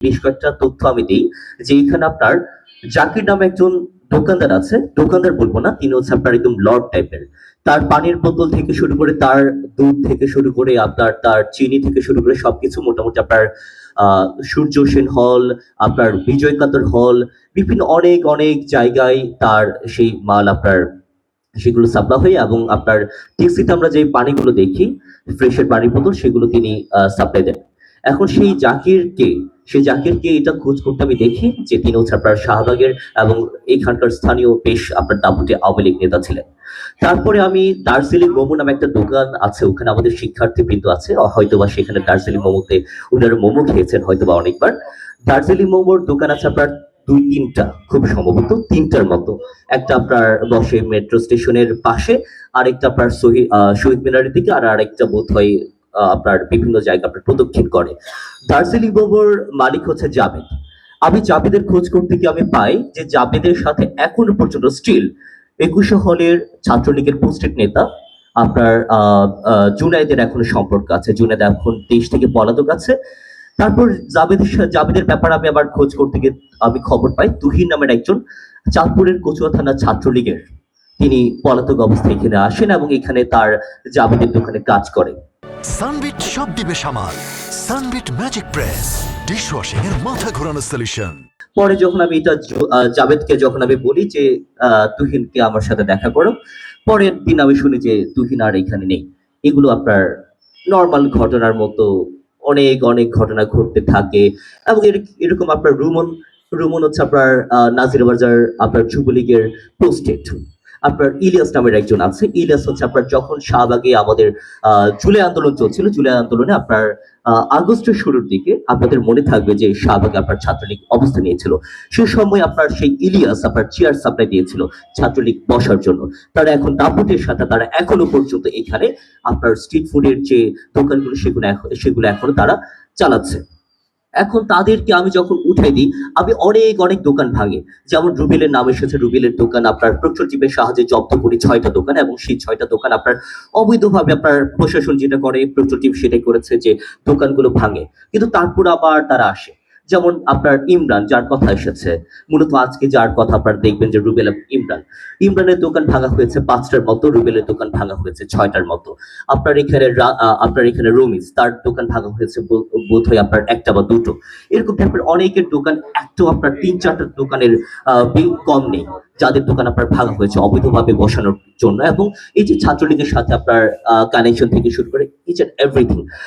বেশ কয়েকটা তথ্য আমি দিই। যে এখানে আপনার জাকির নামে একজন দোকানদার আছে, দোকানদার বলব না, তিনি হচ্ছে আপনার একদম লর্ড টাইপের তার পানির বোতল থেকে শুরু করে তার দুধ থেকে শুরু করে আপনার তার চিনি থেকে শুরু করে সবকিছু মোটামুটি আপনার সূর্য সেন হল আপনার বিজয়কান্তর হল বিভিন্ন অনেক অনেক জায়গায় তার সেই মাল আপনার সেগুলো সাপ্লাই হয় এবং আপনার ট্যাক্সিতে আমরা যে পানিগুলো দেখি ফ্রেশের পানির বোতল, সেগুলো তিনি সাপ্লাই দেন। এখন সেই জাকিরকে সেই জাকিরকে এটা খোঁজ করতে আমি দেখি যে তিনি হচ্ছে আপনার শাহবাগের এবং এইখানকার স্থানীয় বেশ আপনার দাপুটে আওয়ামী লীগ নেতা ছিলেন। তারপরে আমি দার্জিলিং মোমো নামে একটা দোকান আছে, ওখানে আমাদের শিক্ষার্থী বৃন্দ আছে। হয়তোবা সেখানে দার্জিলিং মোমোতে ওনারা মোমো খেয়েছেন হয়তোবা অনেকবার। দার্জিলিং মোমোর দোকান আছে আপনার দুই তিনটা, খুব সম্ভবত তিনটার মতো। একটা আপনার বসে মেট্রো স্টেশনের পাশে, আরেকটা আপনার শহীদ শহীদ মিনারের দিকে, আর আরেকটা বোধ হয় আপনার বিভিন্ন জায়গা প্রদক্ষিণ করে। দার্জিলিং মোমোর মালিক হচ্ছে জাবেদ আমি জাবেদের খোঁজ করতে গিয়ে আমি পাই যে জাবেদের সাথে এখনও পর্যন্ত স্টিল একুশে হলের ছাত্রলীগের পোস্টেড নেতা, আপনার জুনায়েদের এখনও সম্পর্ক আছে। জুনায়েদ এখন দেশ থেকে পলাতক আছে। তারপর জাবেদের জাবেদের ব্যাপারে আমি আবার খোঁজ করতে গিয়ে আমি খবর পাই, তুহিন নামের একজন চাঁদপুরের কচুয়া থানা ছাত্রলীগের। তিনি পলাতক অবস্থায় এখানে আসেন এবং এখানে তার জাবেদের দোকানে কাজ করে। সানবিট সব দিবে সামাল। সানবিট ম্যাজিক প্রেস, ডিশওয়াশিং এর মাথা ঘোরানো সলিউশন পরে যখন আমি এটা জাবেদকে যখন আমি বলি যে তুহিনকে আমার সাথে দেখা করো, পরের দিন আমি শুনি যে, তুহিন আর এখানে নেই। এগুলো আপনার নর্মাল ঘটনার মতো অনেক অনেক ঘটনা ঘটতে থাকে। এবং এর- এরকম আপনার রুমন রুমন হচ্ছে আপনার নাজির বাজার, আপনার যুবলীগের পোস্টেড আপনার ইলিয়াস নামের একজন আছে। ইলিয়াস হচ্ছে আপনার যখন শাহবাগে আমাদের জুলাই আন্দোলন চলছিল, জুলাই আন্দোলনে আপনার আগস্টের শুরুর দিকে আপনাদের মনে থাকবে যে শাহবাগে আপনার ছাত্রলীগ অবস্থান নিয়েছিল। সে সময় আপনার সেই ইলিয়াস আপনার চেয়ার সাপ্লাই দিয়েছিল ছাত্রলীগ বসার জন্য। তারা এখন দাপুটের সাথে, তারা এখনও পর্যন্ত এখানে আপনার স্ট্রিট ফুডের যে দোকানগুলো, সেগুলো সেগুলো এখনও তারা চালাচ্ছে। এখন তাদেরকে আমি যখন উঠাই দিই, আমি অনেক অনেক দোকান ভাঙি। যেমন রুবেলের নাম এসেছে, রুবেলের দোকান আপনার প্রচুরজীবের সাহায্যে জব্দ করি, ছয়টা দোকান এবং সেই ছয়টা দোকান আপনার অবৈধভাবে আপনার প্রশাসন যেটা করে প্রচুরজীব সেটাই করেছে যে দোকানগুলো ভাঙে। কিন্তু তারপর আবার তারা আসে। যেমন আপনার ইমরান, যার কথা এসেছে। মূলত আজকে যার কথা আপনারা দেখবেন যে রুবেল ইমরান। ইমরানের দোকান ভাঙা হয়েছে পাঁচটার মতো, রুবেলের দোকান ভাঙা হয়েছে ছয়টার মতো। আপনার এখানে আপনার এখানে রমিজ, তার দোকান ভাঙা হয়েছে বোধ হয় আপনার একটা বা দুটো। এরকম টাইপের অনেকের দোকান, একটাও আপনার তিন চারটা দোকানের কম নেই, যাদের দোকান আপনার ভাঙা হয়েছে অবৈধভাবে বসানোর জন্য। এবং এই যে ছাত্রলীগের সাথে আপনার কানেকশন থেকে শুরু করে ইচ এন্ড এভরিথিং